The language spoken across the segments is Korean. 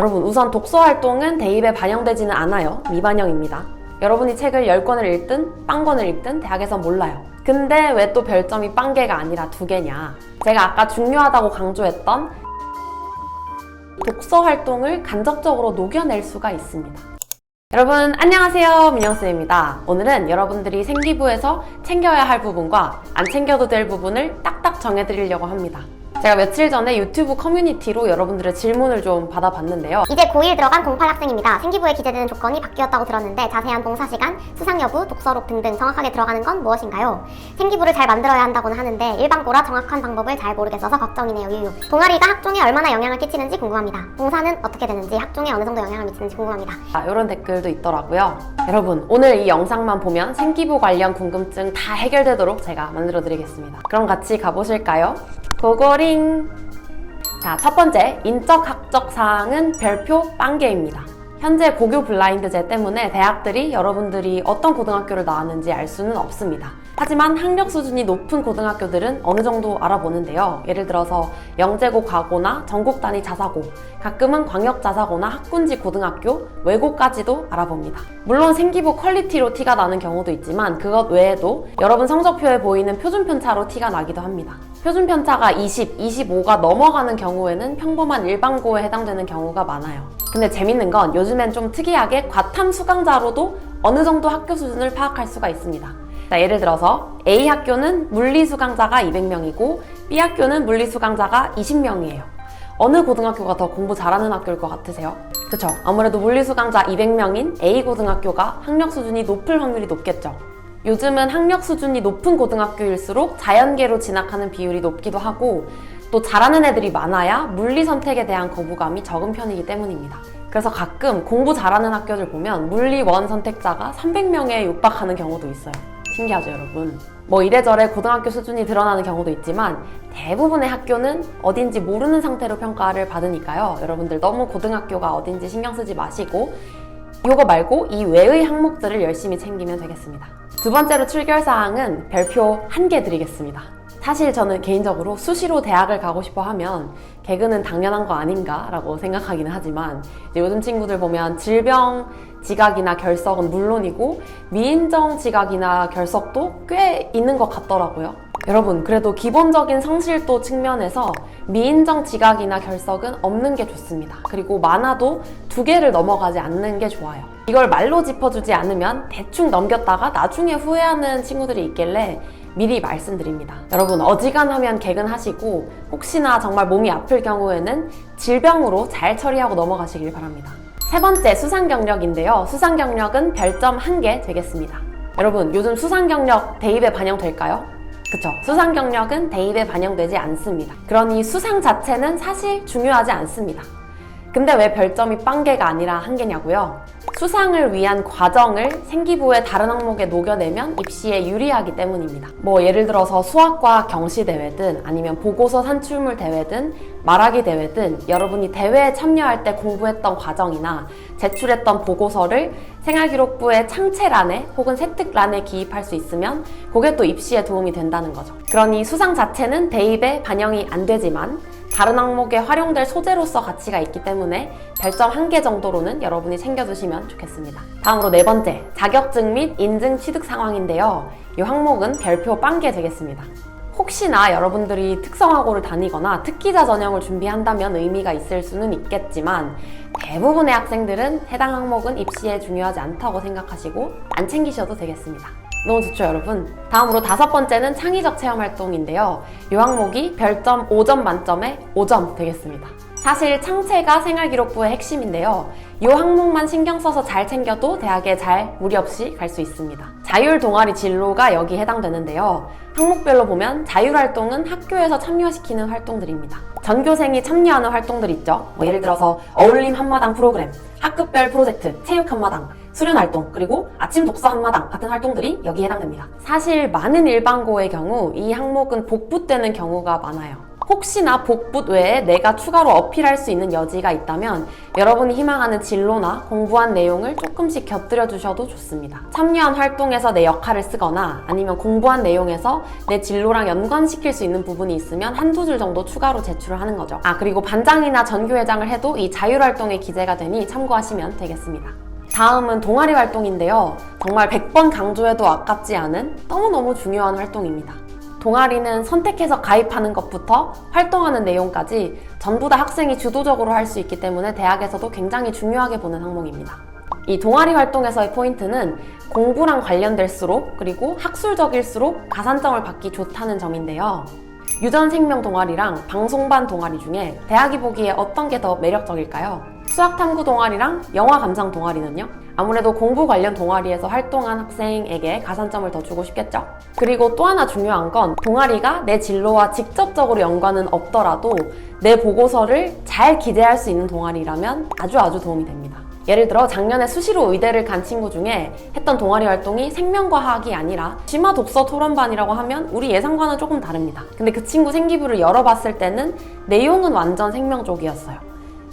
여러분 우선 독서 활동은 대입에 반영되지는 않아요. 미반영입니다. 여러분이 책을 10권을 읽든 빵권을 읽든 대학에서 몰라요. 근데 왜 또 별점이 빵 개가 아니라 두 개냐? 제가 아까 중요하다고 강조했던 독서 활동을 간접적으로 녹여낼 수가 있습니다. 여러분 안녕하세요 민영쌤입니다. 오늘은 여러분들이 생기부에서 챙겨야 할 부분과 안 챙겨도 될 부분을 딱딱 정해드리려고 합니다. 제가 며칠 전에 유튜브 커뮤니티로 여러분들의 질문을 좀 받아봤는데요. 이제 고1 들어간 08 학생입니다. 생기부에 기재되는 조건이 바뀌었다고 들었는데 자세한 봉사 시간, 수상 여부, 독서록 등등 정확하게 들어가는 건 무엇인가요? 생기부를 잘 만들어야 한다고는 하는데 일반고라 정확한 방법을 잘 모르겠어서 걱정이네요. 유유. 동아리가 학종에 얼마나 영향을 끼치는지 궁금합니다. 봉사는 어떻게 되는지 학종에 어느 정도 영향을 미치는지 궁금합니다. 아, 이런 댓글도 있더라고요. 여러분, 오늘 이 영상만 보면 생기부 관련 궁금증 다 해결되도록 제가 만들어 드리겠습니다. 그럼 같이 가보실까요? 고고링! 자, 첫 번째, 인적 학적 사항은 별표 빵개입니다. 현재 고교 블라인드제 때문에 대학들이 여러분들이 어떤 고등학교를 나왔는지 알 수는 없습니다. 하지만 학력 수준이 높은 고등학교들은 어느 정도 알아보는데요. 예를 들어서 영재고 과고나 전국 단위 자사고, 가끔은 광역 자사고나 학군지 고등학교, 외고까지도 알아봅니다. 물론 생기부 퀄리티로 티가 나는 경우도 있지만 그것 외에도 여러분 성적표에 보이는 표준 편차로 티가 나기도 합니다. 표준 편차가 20, 25가 넘어가는 경우에는 평범한 일반고에 해당되는 경우가 많아요. 근데 재밌는 건 요즘엔 좀 특이하게 과탐 수강자로도 어느 정도 학교 수준을 파악할 수가 있습니다. 자, 예를 들어서 A 학교는 물리 수강자가 200명이고 B 학교는 물리 수강자가 20명이에요. 어느 고등학교가 더 공부 잘하는 학교일 것 같으세요? 그쵸. 아무래도 물리 수강자 200명인 A 고등학교가 학력 수준이 높을 확률이 높겠죠. 요즘은 학력 수준이 높은 고등학교일수록 자연계로 진학하는 비율이 높기도 하고 또 잘하는 애들이 많아야 물리 선택에 대한 거부감이 적은 편이기 때문입니다. 그래서 가끔 공부 잘하는 학교들 보면 물리 원 선택자가 300명에 육박하는 경우도 있어요. 신기하죠, 여러분? 뭐 이래저래 고등학교 수준이 드러나는 경우도 있지만 대부분의 학교는 어딘지 모르는 상태로 평가를 받으니까요. 여러분들 너무 고등학교가 어딘지 신경 쓰지 마시고 이거 말고 이 외의 항목들을 열심히 챙기면 되겠습니다. 두 번째로 출결 사항은 별표 한 개 드리겠습니다. 사실 저는 개인적으로 수시로 대학을 가고 싶어 하면 개그는 당연한 거 아닌가라고 생각하기는 하지만 요즘 친구들 보면 질병 지각이나 결석은 물론이고 미인정 지각이나 결석도 꽤 있는 것 같더라고요. 여러분, 그래도 기본적인 성실도 측면에서 미인정 지각이나 결석은 없는 게 좋습니다. 그리고 많아도 두 개를 넘어가지 않는 게 좋아요. 이걸 말로 짚어주지 않으면 대충 넘겼다가 나중에 후회하는 친구들이 있길래 미리 말씀드립니다. 여러분, 어지간하면 개근하시고 혹시나 정말 몸이 아플 경우에는 질병으로 잘 처리하고 넘어가시길 바랍니다. 세 번째 수상 경력인데요. 수상 경력은 별점 한개 되겠습니다. 여러분, 요즘 수상 경력 대입에 반영될까요? 그쵸. 수상 경력은 대입에 반영되지 않습니다. 그러니 수상 자체는 사실 중요하지 않습니다. 근데 왜 별점이 빵개가 아니라 한 개냐고요? 수상을 위한 과정을 생기부의 다른 항목에 녹여내면 입시에 유리하기 때문입니다. 뭐 예를 들어서 수학과 경시 대회든 아니면 보고서 산출물 대회든 말하기 대회든 여러분이 대회에 참여할 때 공부했던 과정이나 제출했던 보고서를 생활기록부의 창체란에 혹은 세특란에 기입할 수 있으면 그게 또 입시에 도움이 된다는 거죠. 그러니 수상 자체는 대입에 반영이 안 되지만 다른 항목에 활용될 소재로서 가치가 있기 때문에 별점 한개 정도로는 여러분이 챙겨두시면 좋겠습니다. 다음으로 네 번째, 자격증 및 인증 취득 상황인데요. 이 항목은 별표 빵개 되겠습니다. 혹시나 여러분들이 특성화고를 다니거나 특기자 전형을 준비한다면 의미가 있을 수는 있겠지만 대부분의 학생들은 해당 항목은 입시에 중요하지 않다고 생각하시고 안 챙기셔도 되겠습니다. 너무 좋죠, 여러분? 다음으로 다섯 번째는 창의적 체험 활동인데요. 이 항목이 별점 5점 만점에 5점 되겠습니다. 사실 창체가 생활기록부의 핵심인데요. 이 항목만 신경 써서 잘 챙겨도 대학에 잘 무리 없이 갈 수 있습니다. 자율 동아리 진로가 여기 해당되는데요. 항목별로 보면 자율 활동은 학교에서 참여시키는 활동들입니다. 전교생이 참여하는 활동들 있죠. 뭐 예를 들어서 어울림 한마당 프로그램, 학급별 프로젝트, 체육 한마당, 수련 활동, 그리고 아침 독서 한마당 같은 활동들이 여기에 해당됩니다. 사실 많은 일반고의 경우 이 항목은 복붙되는 경우가 많아요. 혹시나 복붙 외에 내가 추가로 어필할 수 있는 여지가 있다면 여러분이 희망하는 진로나 공부한 내용을 조금씩 곁들여 주셔도 좋습니다. 참여한 활동에서 내 역할을 쓰거나 아니면 공부한 내용에서 내 진로랑 연관시킬 수 있는 부분이 있으면 한두 줄 정도 추가로 제출을 하는 거죠. 아, 그리고 반장이나 전교회장을 해도 이 자율활동에 기재가 되니 참고하시면 되겠습니다. 다음은 동아리 활동인데요. 정말 100번 강조해도 아깝지 않은 너무너무 중요한 활동입니다. 동아리는 선택해서 가입하는 것부터 활동하는 내용까지 전부 다 학생이 주도적으로 할 수 있기 때문에 대학에서도 굉장히 중요하게 보는 항목입니다. 이 동아리 활동에서의 포인트는 공부랑 관련될수록 그리고 학술적일수록 가산점을 받기 좋다는 점인데요. 유전 생명 동아리랑 방송반 동아리 중에 대학이 보기에 어떤 게 더 매력적일까요? 수학 탐구 동아리랑 영화 감상 동아리는요? 아무래도 공부 관련 동아리에서 활동한 학생에게 가산점을 더 주고 싶겠죠? 그리고 또 하나 중요한 건 동아리가 내 진로와 직접적으로 연관은 없더라도 내 보고서를 잘 기재할 수 있는 동아리라면 아주 아주 도움이 됩니다. 예를 들어 작년에 수시로 의대를 간 친구 중에 했던 동아리 활동이 생명과학이 아니라 심화 독서 토론반이라고 하면 우리 예상과는 조금 다릅니다. 근데 그 친구 생기부를 열어봤을 때는 내용은 완전 생명 쪽이었어요.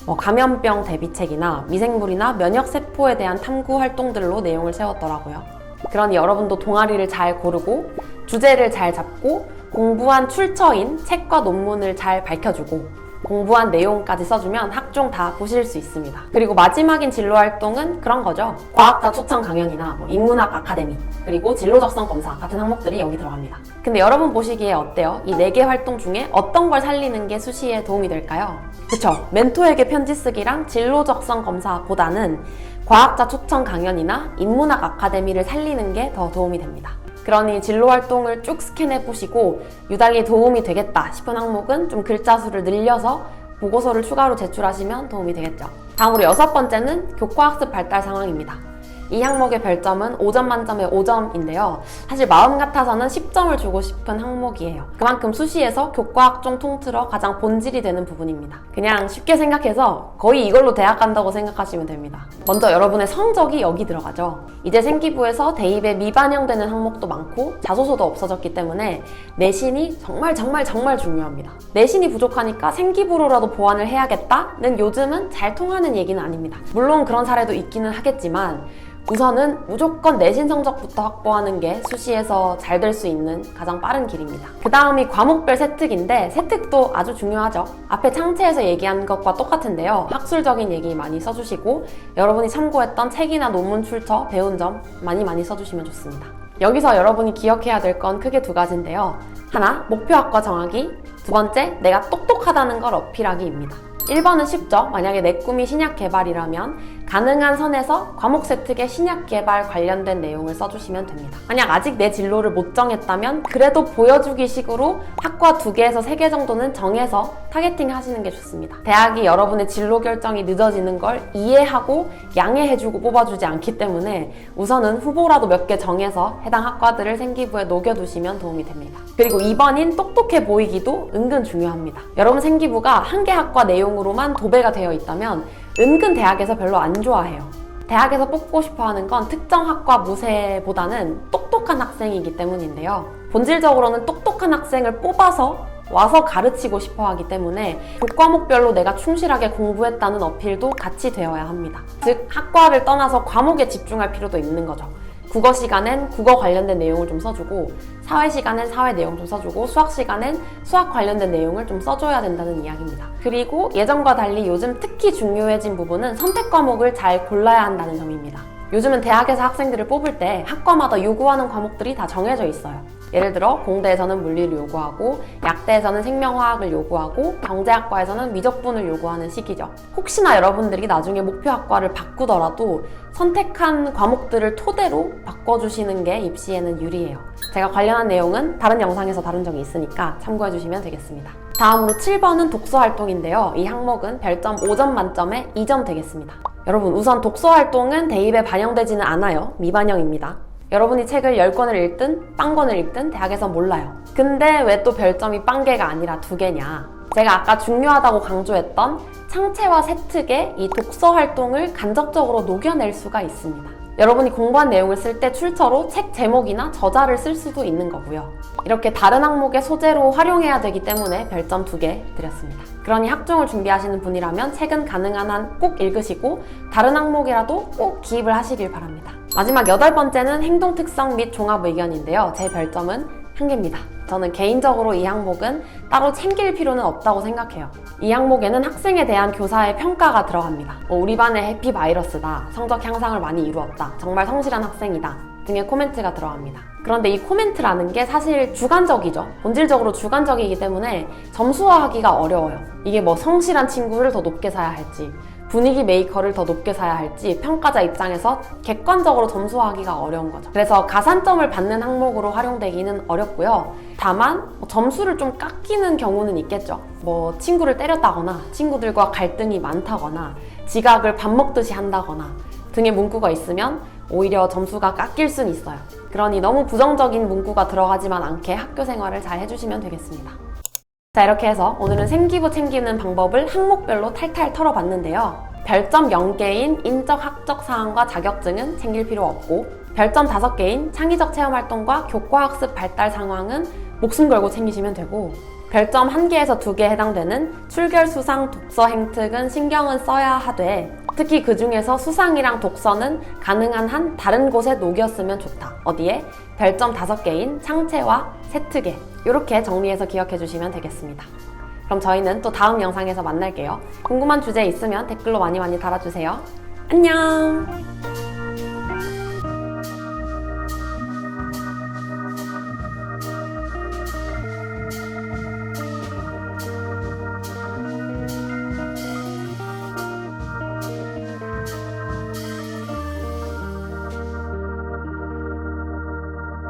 뭐 감염병 대비책이나 미생물이나 면역 세포에 대한 탐구 활동들로 내용을 세웠더라고요. 그러니 여러분도 동아리를 잘 고르고 주제를 잘 잡고 공부한 출처인 책과 논문을 잘 밝혀주고 공부한 내용까지 써주면 학종 다 보실 수 있습니다. 그리고 마지막인 진로 활동은 그런 거죠. 과학자 초청 강연이나 뭐 인문학 아카데미 그리고 진로 적성 검사 같은 항목들이 여기 들어갑니다. 근데 여러분 보시기에 어때요? 이 네 개 활동 중에 어떤 걸 살리는 게 수시에 도움이 될까요? 그쵸? 멘토에게 편지 쓰기랑 진로 적성 검사보다는 과학자 초청 강연이나 인문학 아카데미를 살리는 게 더 도움이 됩니다. 그러니 진로 활동을 쭉 스캔해 보시고 유달리 도움이 되겠다 싶은 항목은 좀 글자 수를 늘려서 보고서를 추가로 제출하시면 도움이 되겠죠. 다음으로 여섯 번째는 교과학습 발달 상황입니다. 이 항목의 별점은 5점 만점에 5점인데요. 사실 마음 같아서는 10점을 주고 싶은 항목이에요. 그만큼 수시에서 교과학종 통틀어 가장 본질이 되는 부분입니다. 그냥 쉽게 생각해서 거의 이걸로 대학 간다고 생각하시면 됩니다. 먼저 여러분의 성적이 여기 들어가죠. 이제 생기부에서 대입에 미반영되는 항목도 많고 자소서도 없어졌기 때문에 내신이 정말 정말 정말 중요합니다. 내신이 부족하니까 생기부로라도 보완을 해야겠다는 요즘은 잘 통하는 얘기는 아닙니다. 물론 그런 사례도 있기는 하겠지만 우선은 무조건 내신 성적부터 확보하는 게 수시에서 잘 될 수 있는 가장 빠른 길입니다. 그 다음이 과목별 세특인데 세특도 아주 중요하죠. 앞에 창체에서 얘기한 것과 똑같은데요. 학술적인 얘기 많이 써주시고 여러분이 참고했던 책이나 논문 출처, 배운 점 많이 많이 써주시면 좋습니다. 여기서 여러분이 기억해야 될 건 크게 두 가지인데요. 하나, 목표 학과 정하기. 두 번째, 내가 똑똑하다는 걸 어필하기입니다. 1번은 쉽죠. 만약에 내 꿈이 신약 개발이라면 가능한 선에서 과목 세특에 신약 개발 관련된 내용을 써주시면 됩니다. 만약 아직 내 진로를 못 정했다면 그래도 보여주기 식으로 학과 두 개에서 세개 정도는 정해서 타겟팅 하시는 게 좋습니다. 대학이 여러분의 진로 결정이 늦어지는 걸 이해하고 양해해주고 뽑아주지 않기 때문에 우선은 후보라도 몇 개 정해서 해당 학과들을 생기부에 녹여두시면 도움이 됩니다. 그리고 2번인 똑똑해 보이기도 은근 중요합니다. 여러분 생기부가 한 개 학과 내용으로만 도배가 되어 있다면 은근 대학에서 별로 안 좋아해요. 대학에서 뽑고 싶어 하는 건 특정 학과 무세보다는 똑똑한 학생이기 때문인데요. 본질적으로는 똑똑한 학생을 뽑아서 와서 가르치고 싶어 하기 때문에 교과목별로 내가 충실하게 공부했다는 어필도 같이 되어야 합니다. 즉, 학과를 떠나서 과목에 집중할 필요도 있는 거죠. 국어 시간엔 국어 관련된 내용을 좀 써주고 사회 시간엔 사회 내용 좀 써주고 수학 시간엔 수학 관련된 내용을 좀 써줘야 된다는 이야기입니다. 그리고 예전과 달리 요즘 특히 중요해진 부분은 선택 과목을 잘 골라야 한다는 점입니다. 요즘은 대학에서 학생들을 뽑을 때 학과마다 요구하는 과목들이 다 정해져 있어요. 예를 들어 공대에서는 물리를 요구하고 약대에서는 생명화학을 요구하고 경제학과에서는 미적분을 요구하는 시기죠. 혹시나 여러분들이 나중에 목표학과를 바꾸더라도 선택한 과목들을 토대로 바꿔주시는 게 입시에는 유리해요. 제가 관련한 내용은 다른 영상에서 다룬 적이 있으니까 참고해 주시면 되겠습니다. 다음으로 7번은 독서 활동인데요. 이 항목은 별점 5점 만점에 2점 되겠습니다. 여러분 우선 독서 활동은 대입에 반영되지는 않아요. 미반영입니다. 여러분이 책을 10권을 읽든 빵권을 읽든 대학에서 몰라요. 근데 왜 또 별점이 빵개가 아니라 두 개냐? 제가 아까 중요하다고 강조했던 창체와 세특의 이 독서 활동을 간접적으로 녹여낼 수가 있습니다. 여러분이 공부한 내용을 쓸 때 출처로 책 제목이나 저자를 쓸 수도 있는 거고요. 이렇게 다른 항목의 소재로 활용해야 되기 때문에 별점 두개 드렸습니다. 그러니 학종을 준비하시는 분이라면 책은 가능한 한 꼭 읽으시고 다른 항목이라도 꼭 기입을 하시길 바랍니다. 마지막 여덟 번째는 행동 특성 및 종합 의견인데요. 제 별점은 한 개입니다. 저는 개인적으로 이 항목은 따로 챙길 필요는 없다고 생각해요. 이 항목에는 학생에 대한 교사의 평가가 들어갑니다. 뭐 우리 반의 해피 바이러스다. 성적 향상을 많이 이루었다. 정말 성실한 학생이다. 등의 코멘트가 들어갑니다. 그런데 이 코멘트라는 게 사실 주관적이죠. 본질적으로 주관적이기 때문에 점수화하기가 어려워요. 이게 뭐 성실한 친구를 더 높게 사야 할지, 분위기 메이커를 더 높게 사야 할지 평가자 입장에서 객관적으로 점수화하기가 어려운 거죠. 그래서 가산점을 받는 항목으로 활용되기는 어렵고요. 다만 뭐 점수를 좀 깎이는 경우는 있겠죠. 뭐 친구를 때렸다거나 친구들과 갈등이 많다거나 지각을 밥 먹듯이 한다거나 등의 문구가 있으면 오히려 점수가 깎일 순 있어요. 그러니 너무 부정적인 문구가 들어가지만 않게 학교 생활을 잘 해주시면 되겠습니다. 자, 이렇게 해서 오늘은 생기부 챙기는 방법을 항목별로 탈탈 털어봤는데요. 별점 0개인 인적 학적 사항과 자격증은 챙길 필요 없고, 별점 5개인 창의적 체험 활동과 교과 학습 발달 상황은 목숨 걸고 챙기시면 되고, 별점 1개에서 2개 해당되는 출결 수상 독서 행특은 신경은 써야 하되, 특히 그 중에서 수상이랑 독서는 가능한 한 다른 곳에 녹였으면 좋다. 어디에? 별점 5개인 창체와 세특에 이렇게 정리해서 기억해 주시면 되겠습니다. 그럼 저희는 또 다음 영상에서 만날게요. 궁금한 주제 있으면 댓글로 많이 많이 달아주세요. 안녕!